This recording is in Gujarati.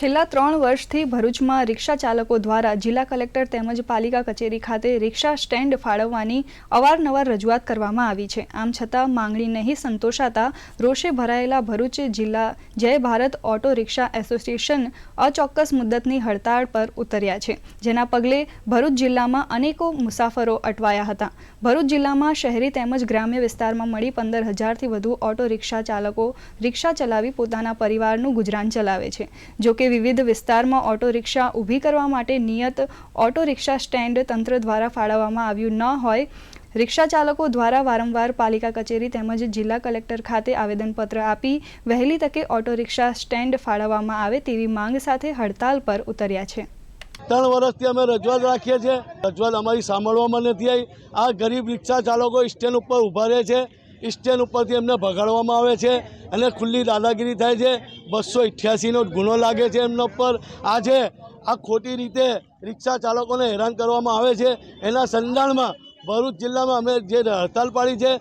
છેલ્લા ત્રણ વર્ષથી ભરૂચમાં રિક્ષા ચાલકો દ્વારા જિલ્લા કલેક્ટર તેમજ પાલિકા કચેરી ખાતે રિક્ષા સ્ટેન્ડ ફાળવવાની અવારનવાર રજૂઆત કરવામાં આવી છે. આમ છતાં માંગણી નહીં સંતોષાતા રોષે ભરાયેલા ભરૂચ જિલ્લા જય ભારત ઓટો રિક્ષા એસોસિએશન અચોક્કસ મુદ્દતની હડતાળ પર ઉતર્યા છે, જેના પગલે ભરૂચ જિલ્લામાં અનેકો મુસાફરો અટવાયા હતા. ભરૂચ જિલ્લામાં શહેરી તેમજ ગ્રામ્ય વિસ્તારમાં મળી પંદર હજારથી વધુ ઓટો રિક્ષા ચાલકો રિક્ષા ચલાવી પોતાના પરિવારનું ગુજરાન ચલાવે છે. વિવિધ વિસ્તારમાં ઓટો રિક્ષા ઊભી કરવા માટે નિયત ઓટો રિક્ષા સ્ટેન્ડ તંત્ર દ્વારા ફાળવવામાં આવ્યું ન હોય. રિક્ષા ચાલકો દ્વારા વારંવાર પાલિકા કચેરી તેમજ જિલ્લા કલેક્ટર ખાતે આવેદનપત્ર આપી વહેલી તકે ઓટો રિક્ષા સ્ટેન્ડ ફાળવવામાં આવે તેવી માંગ સાથે હડતાલ પર ઉતર્યા છે. ત્રણ વર્ષથી અમે રજૂઆત રાખીએ છીએ. રજૂઆત અમારી સાંભળવામાં નથી આવી. આ ગરીબ રિક્ષા ચાલકો સ્ટેન્ડ ઉપર ઊભા રહે છે. સ્ટેન્ડ ઉપરથી એમને ભગાડવામાં આવે છે અને ખુલ્લી દાદાગીરી થાય છે. બસો અઠ્યાસીનો ગુનો લાગે છે એમના ઉપર. આજે આ ખોટી રીતે રિક્ષા ચાલકોને હેરાન કરવામાં આવે છે. એના સંડાણમાં ભરૂચ જિલ્લામાં અમે જે હડતાલ પાડી છે